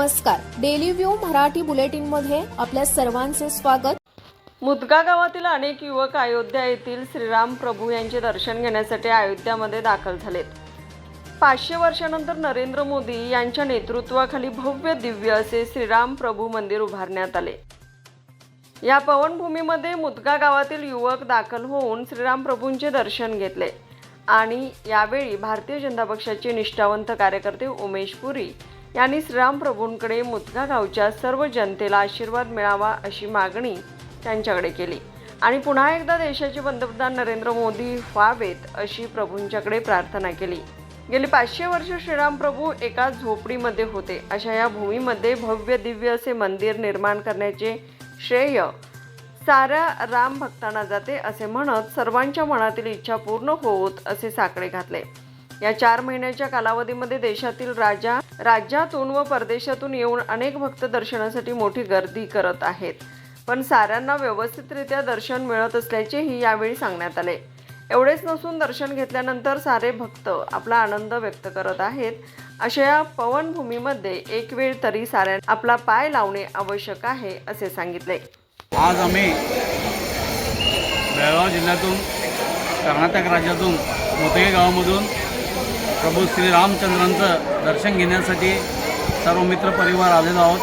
नमस्कार. Daily view Marathi बुलेटिनमध्ये आपल्या सर्वांचे स्वागत. मुदगा गावातील अनेक युवक अयोध्या येथील श्रीराम प्रभू यांचे दर्शन घेण्यासाठी अयोध्यामध्ये दाखल झालेत. पाचशे वर्षानंतर नरेंद्र मोदी यांच्या नेतृत्वाखाली भव्य दिव्य असे श्रीराम प्रभू मंदिर उभारण्यात आले. या पवनभूमीमध्ये मुदगा गावातील युवक दाखल होऊन श्रीराम प्रभूंचे दर्शन घेतले. आणि यावेळी भारतीय जनता पक्षाचे निष्ठावंत कार्यकर्ते उमेश पुरी यांनी श्रीरामप्रभूंकडे मुदगा गावच्या सर्व जनतेला आशीर्वाद मिळावा अशी मागणी त्यांच्याकडे केली. आणि पुन्हा एकदा देशाचे पंतप्रधान नरेंद्र मोदी व्हावेत अशी प्रभूंच्याकडे प्रार्थना केली. गेली पाचशे वर्ष श्रीराम प्रभू एका झोपडीमध्ये होते. अशा या भूमीमध्ये भव्य दिव्य असे मंदिर निर्माण करण्याचे श्रेय साऱ्या राम भक्तांना जाते असे म्हणत सर्वांच्या मनातील इच्छा पूर्ण होत असे साकडे घातले. या चार महिन्याच्या कालावधीमध्ये देशातील राजा राज्यातून व परदेशातून येऊन अनेक भक्त दर्शनासाठी मोठी गर्दी करत आहेत. पण साऱ्यांना व्यवस्थितरित्या दर्शन मिळत असल्याचेही यावेळी सांगण्यात आले. एवढेच नसून दर्शन घेतल्यानंतर सारे भक्त आपला आनंद व्यक्त करत आहेत. अशा या पवनभूमीमध्ये एक वेळ तरी साऱ्यांना आपला पाय लावणे आवश्यक आहे असे सांगितले. आज आम्ही बेळगाव जिल्ह्यातून कर्नाटक राज्यातून मोतगे गावामधून प्रभू श्रीरामचंद्रांचं दर्शन घेण्यासाठी सर्व मित्र परिवार आलेलो आहोत.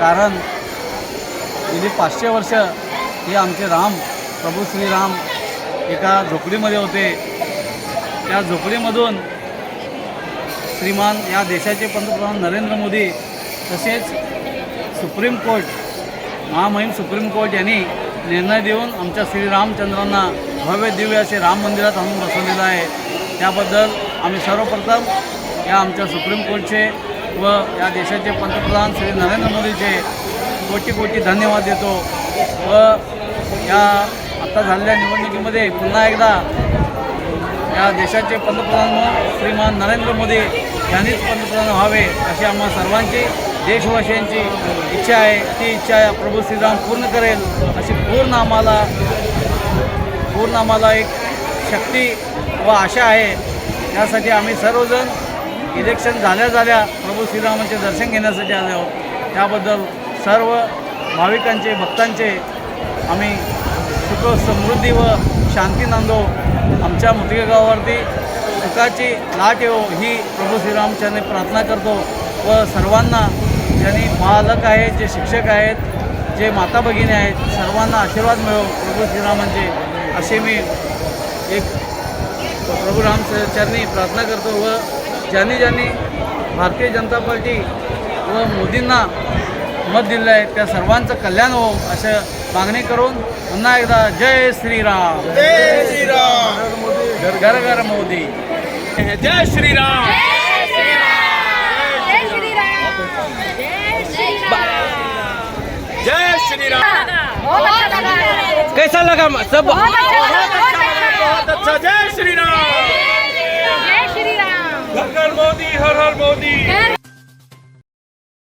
कारण गेली पाचशे वर्ष हे आमचे राम प्रभू श्रीराम एका झोपडीमध्ये होते. त्या झोपडीमधून श्रीमान या देशाचे पंतप्रधान नरेंद्र मोदी तसेच सुप्रीम कोर्ट महामहिम सुप्रीम कोर्ट यांनी निर्णय देऊन आमच्या श्रीरामचंद्रांना भव्य दिव्य असे राम मंदिरात आणून बसवलेलं आहे. त्याबद्दल आम्ही सर्वप्रथम या आमच्या सुप्रीम कोर्टचे व या देशाचे पंतप्रधान श्री नरेंद्र मोदीचे कोटी कोटी धन्यवाद देतो. व या आत्ता झालेल्या निवडणुकीमध्ये पुन्हा एकदा या देशाचे पंतप्रधान श्रीमान नरेंद्र मोदी यांनीच पंतप्रधान व्हावे अशी आम्हा सर्वांची देशवासियांची इच्छा आहे. ती इच्छा या प्रभू श्रीराम पूर्ण करेल अशी पूर्ण आम्हाला पूर्ण आम्हाला एक शक्ती व आशा आहे. त्यासाठी आम्ही सर्वजण इलेक्शन झाल्या झाल्या प्रभू श्रीरामांचे दर्शन घेण्यासाठी आले आहोत. त्याबद्दल सर्व भाविकांचे भक्तांचे आम्ही सुख समृद्धी व शांती नांदो. आमच्या मुतगे गावावरती सुखाची लाट येवो ही प्रभू श्रीरामच्याने प्रार्थना करतो व सर्वांना ज्यांनी पालक आहेत जे शिक्षक आहेत जे माता भगिनी आहेत सर्वांना आशीर्वाद मिळो प्रभू श्रीरामांचे. असे मी एक प्रभू राम चरणी प्रार्थना करतो व ज्यांनी ज्यांनी भारतीय जनता पार्टी व मोदींना मत दिलं आहे त्या सर्वांचं कल्याण हो असं मागणी करून पुन्हा एकदा जय श्रीराम. जय श्रीराम. घर घर घर मोदी. जय श्रीराम. जय श्रीराम. कैसा लगा? सब बहुत अच्छा जय श्रीराम जय श्री राम घर घर मोदी हर हर मोदी